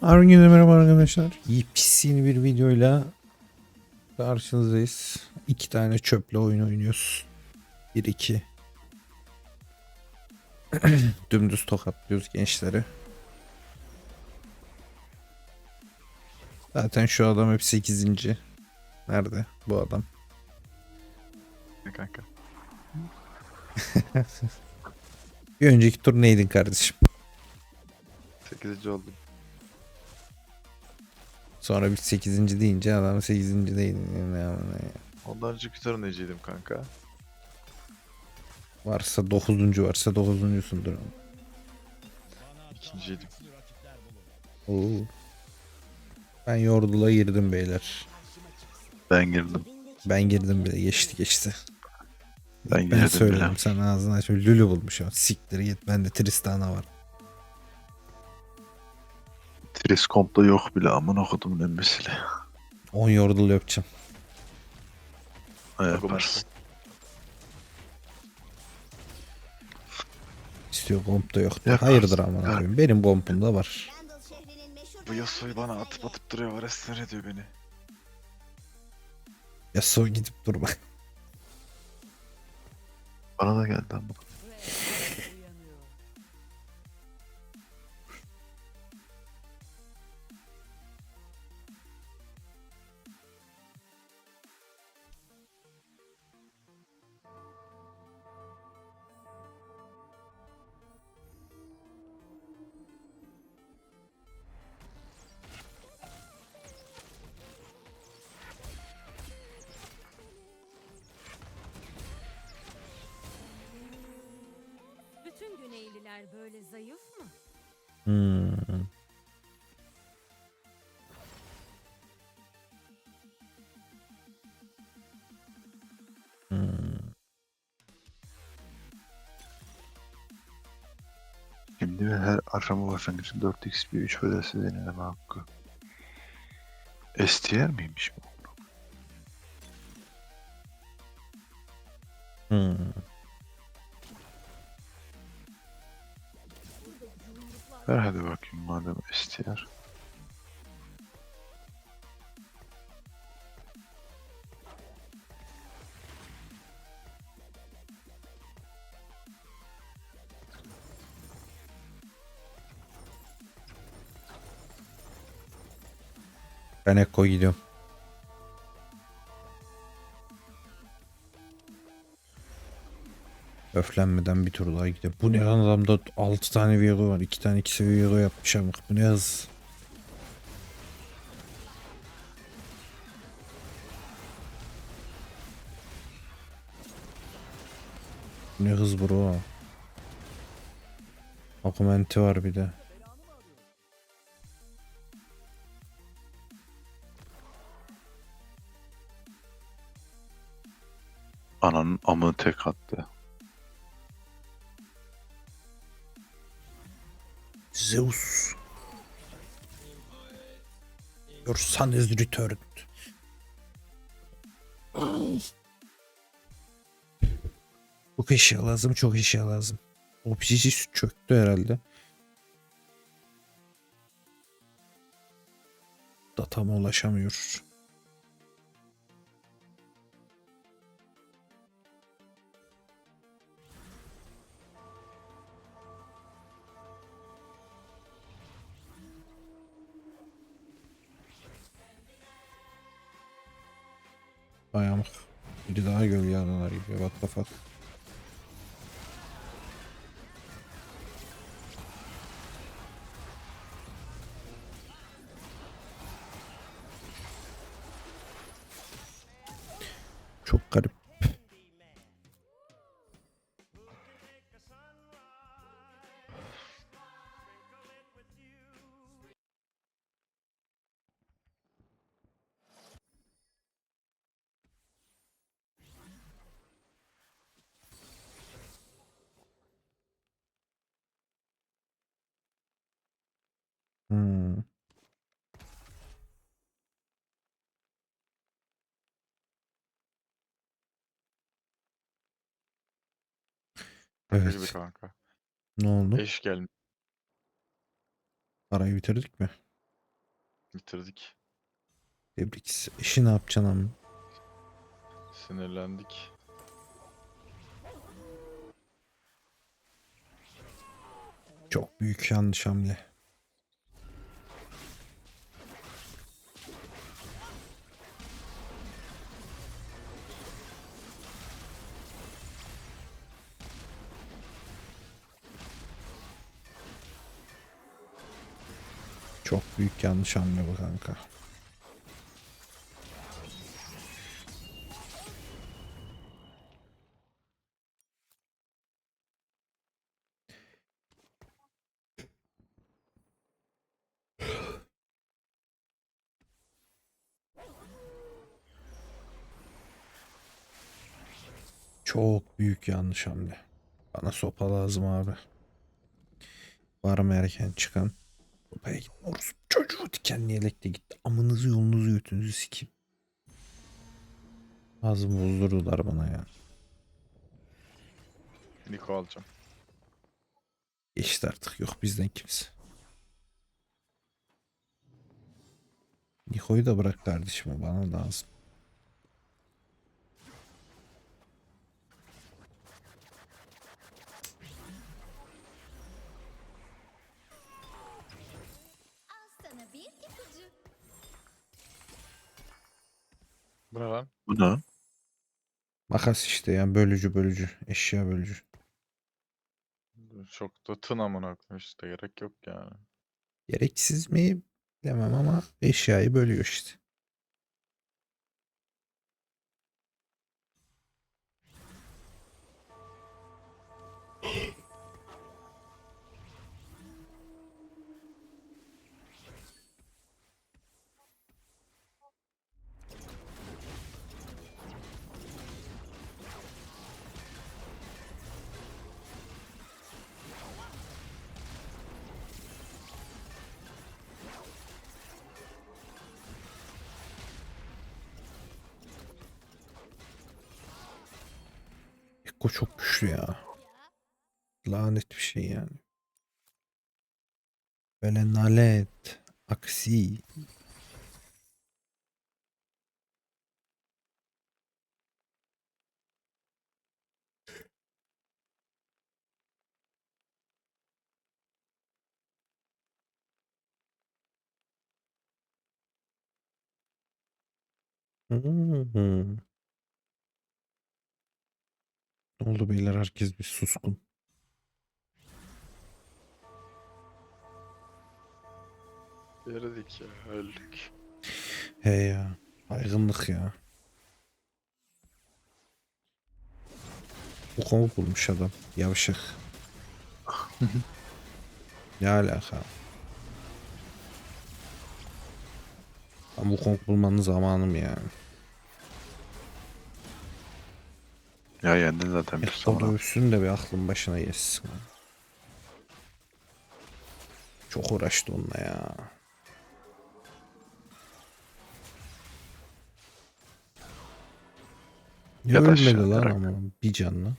Herkese merhaba arkadaşlar. Pis yeni bir videoyla karşınızdayız. İki tane çöple oyun oynuyoruz. Bir iki. Dümdüz tokatlıyoruz gençleri. Zaten şu adam hep 8. Nerede bu adam? Ne kanka? Bir önceki tur neydin kardeşim? 8. oldum. Sonra bir 8. deyince adam 8. değildin. Yani, yani Ondan tur neciydim kanka? varsa 9. varsa 9.sundur. İkinciydim. Oo. Ben yordula girdim beyler. Ben girdim. Ben girdim bile geçti geçti. Ben Ben girdim söyledim bile. sen ağzını açma. Lülü bulmuş o. Siktir git bende Tristana var. Triskomp'ta yok bile amına kodumun emmesiyle. 10 yordul yapacağım. Ne yaparsın? İstiyor komp da yok. Yaparsın. Hayırdır aman koyayım. Benim var. Randall şehrinin meşhur Bu Yasuo'yu bana atıp atıp duruyor var esner ediyor beni. Ya so gidip durma. Bana da geldi ama. Güneyliler böyle zayıf mı? Hmm. Hmm. Şimdi ve her aşama başlangıcı 4x bir 3 bedelsiz yenileme hakkı. STR miymiş bu? Hmm. Ver hadi bakayım madem STR. Ben Ekko gidiyorum. Öflenmeden bir tur daha gidiyorum. Bu ne lan adamda 6 tane Viego var. 2 tane 2 seviye yapmış ama bu ne hız. Ne hız bro. Akumenti var bir de. Ananın amını tek attı. Zeus. Your son is returned. Çok eşya lazım, çok eşya lazım. O pişici çöktü herhalde. Datama ulaşamıyor. Ayağım. Biri daha gölge adalar gibi. What the fuck. Evet. bir kanka. Ne oldu? Eş gelmiş. Parayı bitirdik mi? Bitirdik. Tebrik. İşi ne yapacaksın ama? Sinirlendik. Çok büyük yanlış hamle. Yanlış hamle bu kanka. Çok büyük yanlış hamle. Bana sopa lazım abi. Var mı erken çıkan? Sopaya git. Orospu çocuğu dikenli yelekle gitti. Amınızı yolunuzu götünüzü sikeyim. Ağzımı bozdurdular bana ya. Niko alacağım. Geçti artık. Yok bizden kimse. Niko'yu da bırak kardeşim. Bana lazım. Bu ne lan? Bu ne? Makas işte ya. Bölücü bölücü. Eşya bölücü. Çok da tın amına koyayım işte gerek yok yani. Gereksiz mi? Bilemem ama eşyayı bölüyor işte. Ekko çok güçlü ya. Lanet bir şey yani. Böyle nalet. Aksi. Hmm. Ne oldu beyler herkes bir suskun. Yerdik ya öldük. He ya. Baygınlık ya. Bu konu bulmuş adam. Yavşak. ne alaka? Ben bu konu bulmanın zamanım yani. Ya yendin zaten bir sonra. dövsün de bir aklın başına gelsin. Çok uğraştı onunla ya. Ya ölmedi lan ama bir canlı.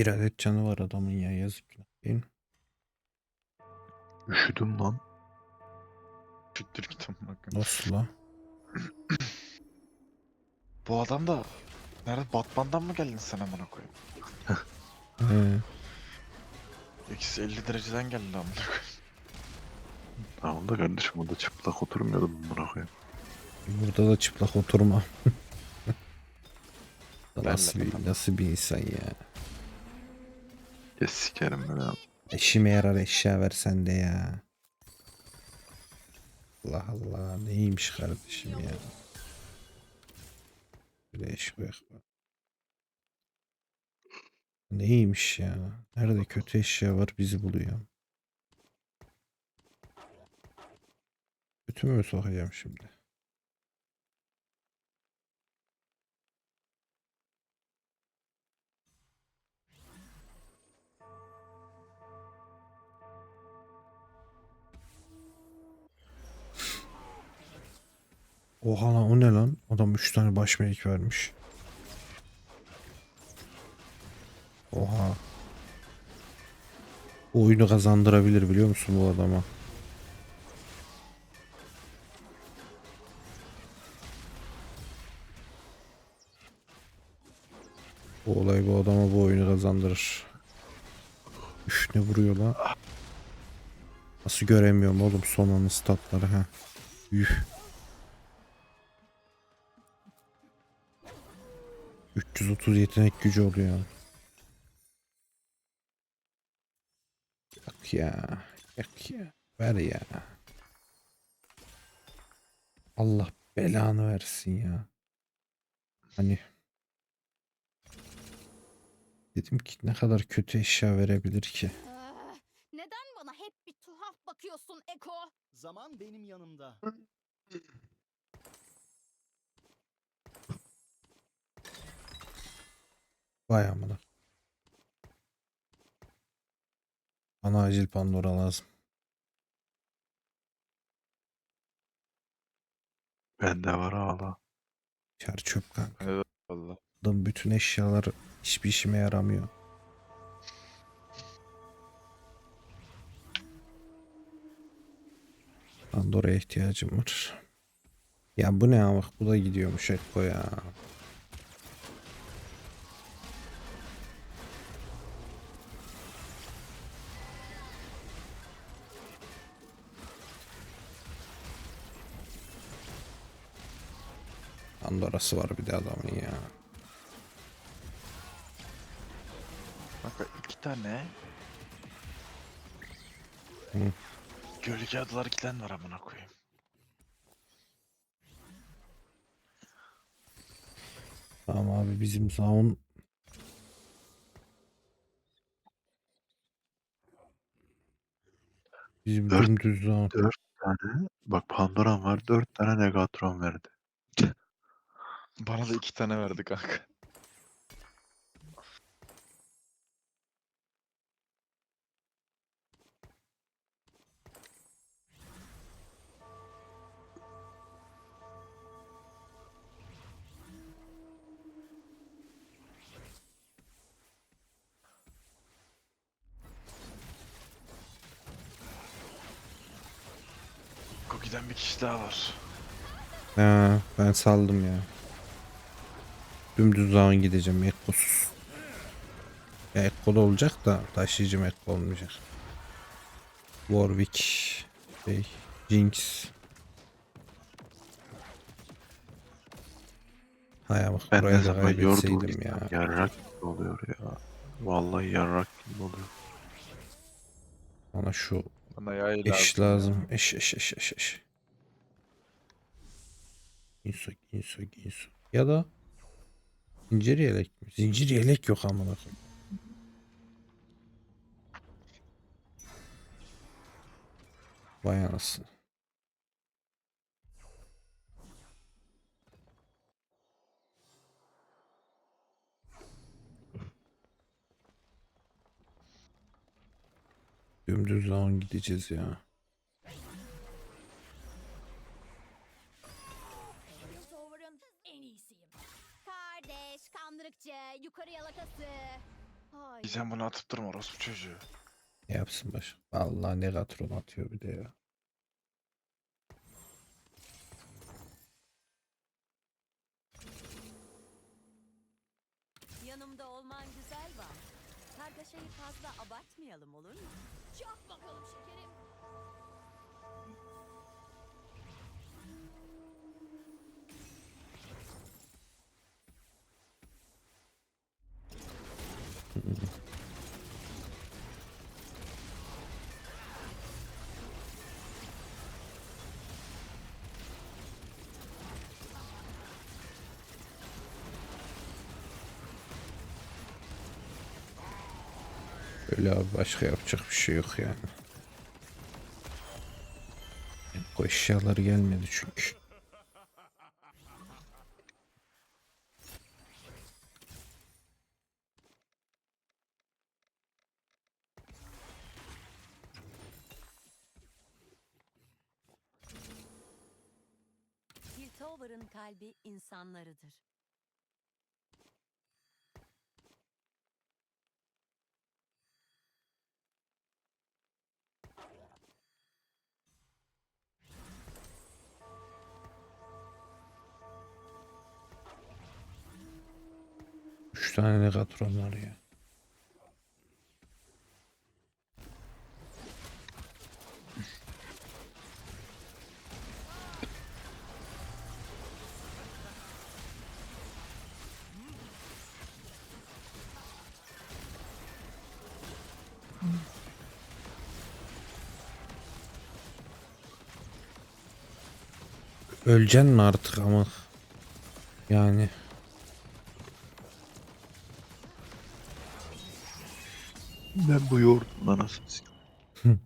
Bir adet canı var adamın ya yazık. Değil mi? Üşüdüm lan. Siktir git koyayım. Nasıl la? Bu adam da nerede Batman'dan mı geldin sen amına koyayım? He. Eksi 50 dereceden geldi amına koyayım. Tamam da kardeşim burada çıplak oturmuyordum buna koyayım. Burada da çıplak oturma. nasıl de bir, nasıl bir insan ya? Ya sikerim ben abi. Eşime yarar eşya versen de ya. Allah Allah neymiş kardeşim ya. Böyle eş. Neymiş ya? Nerede kötü eşya var bizi buluyor. Kötü mü sokacağım şimdi? Oha lan o ne lan? Adam 3 tane baş melek vermiş. Oha. Bu oyunu kazandırabilir biliyor musun bu adama? Bu olay bu adama bu oyunu kazandırır. Üf ne vuruyor lan? Nasıl göremiyorum oğlum son anın statları ha. Üf. 330 yetenek gücü oluyor. Yok ya. Yok ya. Ver ya. Allah belanı versin ya. Hani dedim ki ne kadar kötü eşya verebilir ki? Ah, neden bana hep bir tuhaf bakıyorsun Eko? Zaman benim yanımda. Vay amına. Bana acil Pandora lazım. Bende var hala. Çar çöp kanka. Evet valla. Adam bütün eşyalar hiçbir işime yaramıyor. Pandora'ya ihtiyacım var. Ya bu ne ya bak bu da gidiyormuş Ekko ya. Pandora'sı var bir de adamın ya. Kanka iki tane. Hı. Gölge adalar giden var amına koyayım. Tamam abi bizim zaun Bizim Dört- dümdüz zaun. Dört tane. Bak Pandora'm var. Dört tane Negatron verdi. Bana da iki tane verdi kanka. Koki'den bir kişi daha var. Ha, ben saldım ya. Dümdüz zaun gideceğim Ekkosuz. Ya Ekko'da olacak da taşıyıcım Ekko olmayacak. Warwick şey, Jinx. Hay bak Ben buraya da zaman kaybetseydim ya. Yarrak gibi oluyor ya. Vallahi yarrak gibi oluyor. Bana şu Bana yay eş lazım. lazım. Eş eş eş eş eş. Inso, inso, inso. Ya da zincir yelek mi? Zincir yelek yok amına koyayım. Vay anasını. Dümdüz zaman gideceğiz ya. Gizem bunu atıp durma orospu çocuğu. Ne yapsın baş? Vallahi Negatron atıyor bir de ya. Yanımda olman güzel var. Kargaşayı fazla abartmayalım olur mu? Çak bakalım şekerim. Öyle abi başka yapacak bir şey yok yani. O eşyaları gelmedi çünkü. Bir Tower'ın kalbi insanlarıdır. Tane Negatron var ya. Öleceksin mi artık ama? Yani. Bu yoğurdun anasını.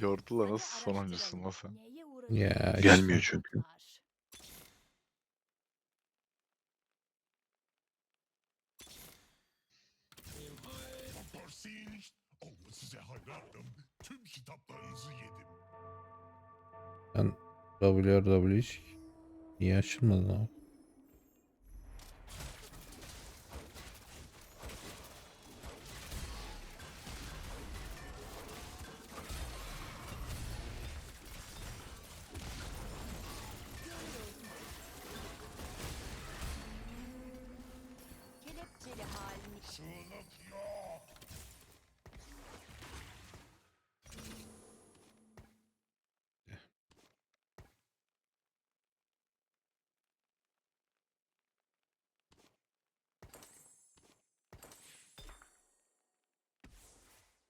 Yordular nasıl sonuncusun lan sen? Ya işte. Gelmiyor çünkü. Ben WRW hiç niye açılmadı lan? Kelepçeli halini Sığınık yok.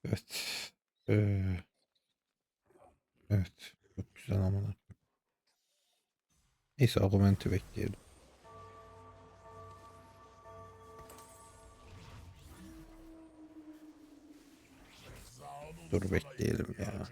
Evet. Ee, evet. Çok güzel amına. Neyse argumenti bekleyelim. Dur bekleyelim ya.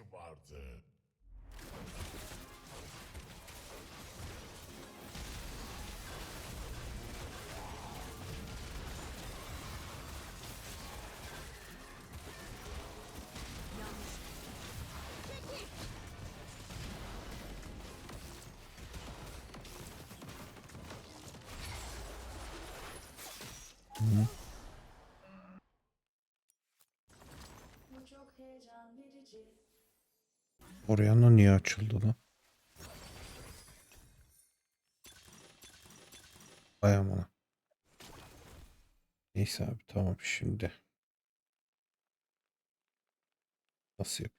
Oraya da niye açıldı lan? Vay amına. Neyse abi tamam şimdi. Nasıl yap?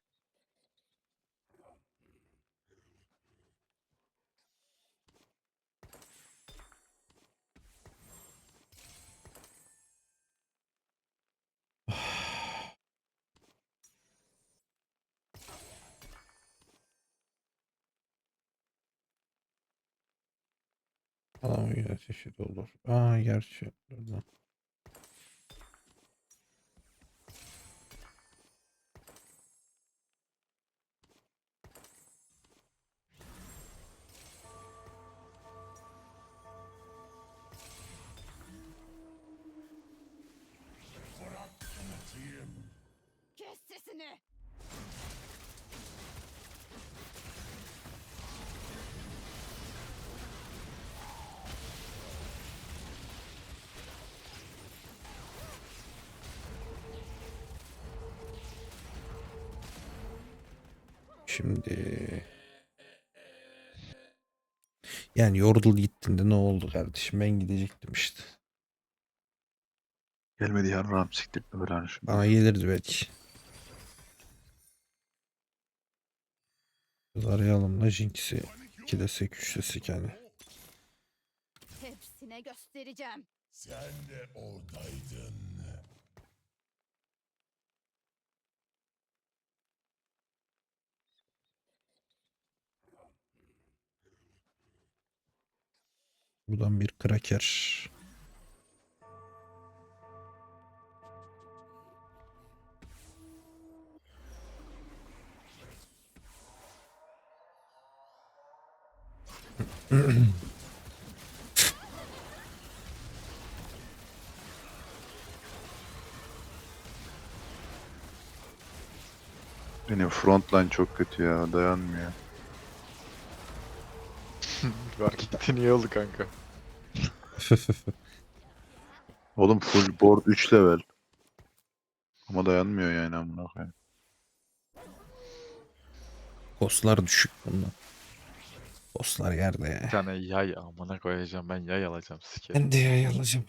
Yine çeşit olur. Aa gerçi. dur lan. Kes sesini. Şimdi yani Yordle gittiğinde ne oldu kardeşim? Ben gidecektim işte. Gelmedi yarrağım siktirtme böyle hani şimdi. Bana gelirdi belki. Biz arayalım da Jinx'i. 2 desek 3 desek yani. Hepsine göstereceğim. Sen de oradaydın. Buradan bir kraker. Benim frontline çok kötü ya dayanmıyor. Fark ettiğin iyi oldu kanka. Oğlum full board 3 level. Ama dayanmıyor yani amına koyayım. Koslar düşük bundan. Koslar yerde Bir ya. tane yay amına koyacağım ben yay alacağım sikerim. Ben de yay alacağım.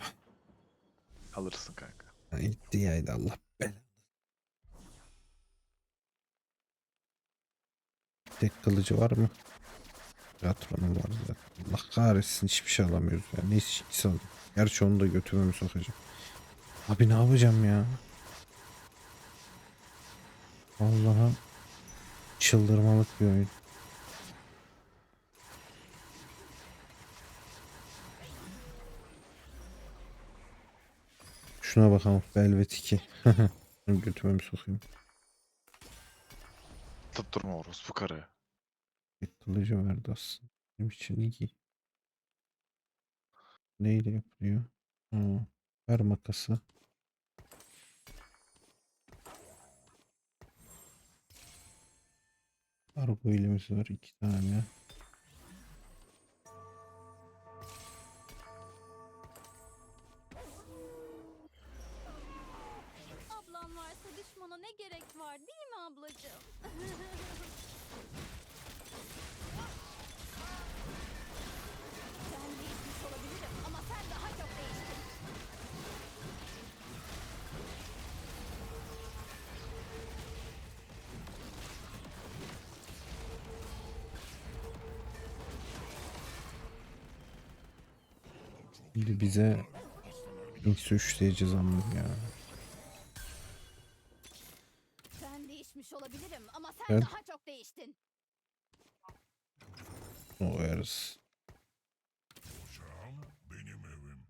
Alırsın kanka. Gitti yaydı Allah belanı. Tek kılıcı var mı? Patronum var zaten. Allah kahretsin hiçbir şey alamıyoruz ya. Neyse ikisi aldım. Gerçi onu da götüme mi sokacağım? Abi ne yapacağım ya? Allah'a çıldırmalık bir oyun. Şuna bakalım. Velvet 2. Bunu götüme mi sokayım? Tutturma orospu karı. Tek kılıcı verdi aslında. Benim için iyi. Neyle yapılıyor? Ha, ver makası. Argo elimiz var iki tane. Bize X 3 diyeceğiz ama ya. Ben değişmiş olabilirim ama sen Evet. daha çok değiştin. O koyarız. Ocağım benim evim.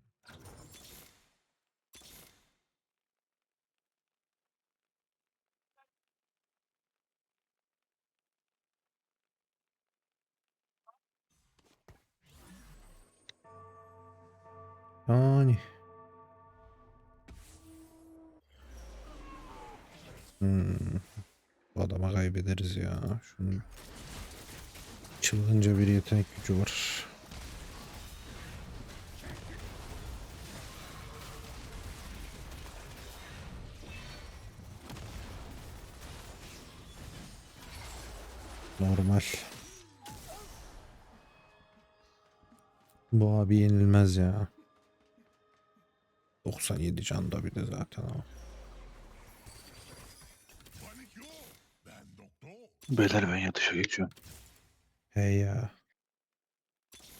Yani. Hmm. Bu adama kaybederiz ya. Şunun çılgınca bir yetenek gücü var. Normal. Bu abi yenilmez ya. 97 canda bir de zaten ama. Beyler ben yatışa geçiyorum. Hey ya.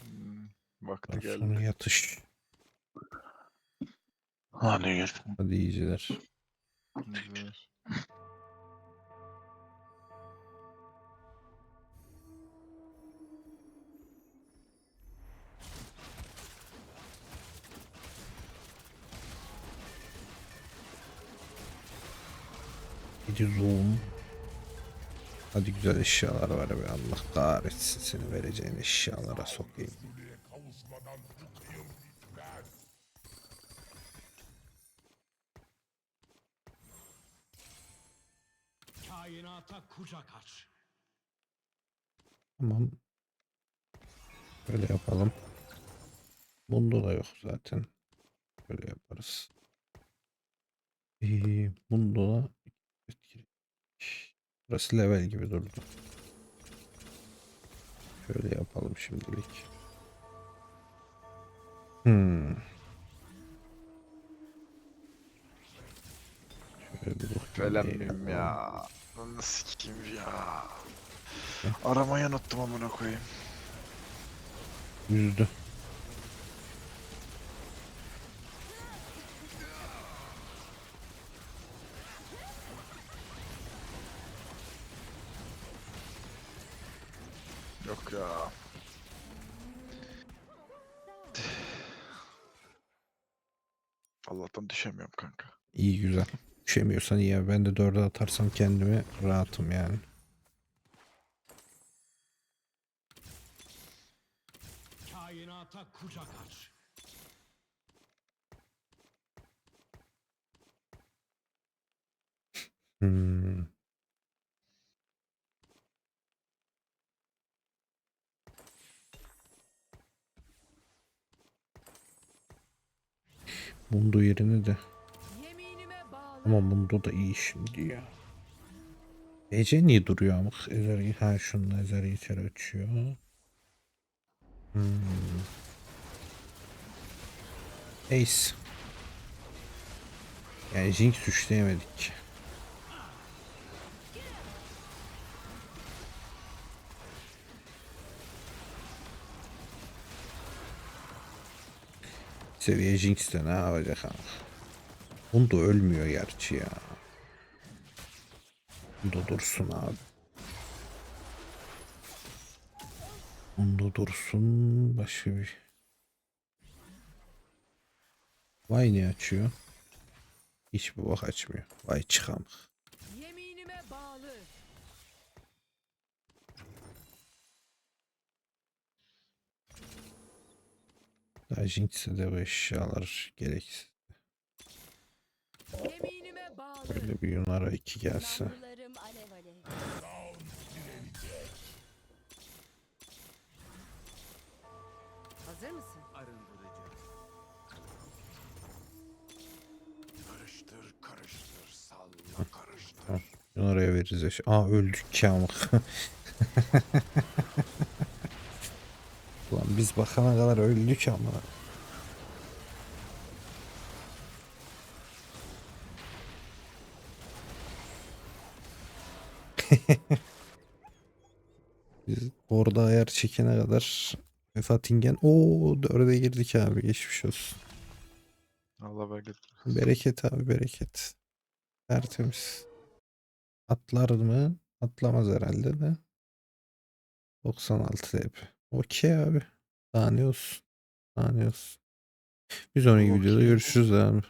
Hmm, vakti geldi. sonra yatış. Hadi gel. Hadi iyiciler. Güzel. Gidi zoom. Hadi güzel eşyalar var be Allah kahretsin seni vereceğin eşyalara sokayım. Kainata kucak aç. Tamam. Böyle yapalım. Bunda da yok zaten. Böyle yaparız. Ee, bunda da Burası level gibi durdu. Şöyle yapalım şimdilik. Hmm. Şöyle bir yapalım. ya? Lan Nasıl sikeyim ya? Aramayı unuttum amına koyayım. Yüzdü. Allah'tan düşemiyorum kanka. İyi güzel. Düşemiyorsan iyi ya. Ben de dörde atarsam kendimi rahatım yani. Kainata kucak aç. Hmm. Mundo yerine de. Ama Mundo da iyi şimdi ya. Ece niye duruyor amık? Ezer, ha şununla Ezer yeter açıyor. Hmm. Ace. Yani Jinx suçlayamadık. Seviye Jinx de ne yapacak ama. Mundo ölmüyor gerçi ya. Mundo dursun abi. Mundo dursun. Başka bir. Vay ne açıyor? Hiçbir bak açmıyor. Vay çıkamık. Daha Jinx'e de bu eşyalar gereksiz. Böyle bir Yunara 2 gelse. Hazır mısın? Karıştır karıştır salla karıştır. Yunara'ya veririz eşya. Aa öldük ki amık. Biz bakana kadar öldük ama. Biz orada ayar çekene kadar Fatingen o dörde girdik abi geçmiş olsun. Allah bereket. Bereket abi bereket. Tertemiz. Atlar mı? Atlamaz herhalde de. 96 TP. Okey abi. Daha ne olsun. Daha ne olsun. Bir sonraki videoda görüşürüz abi.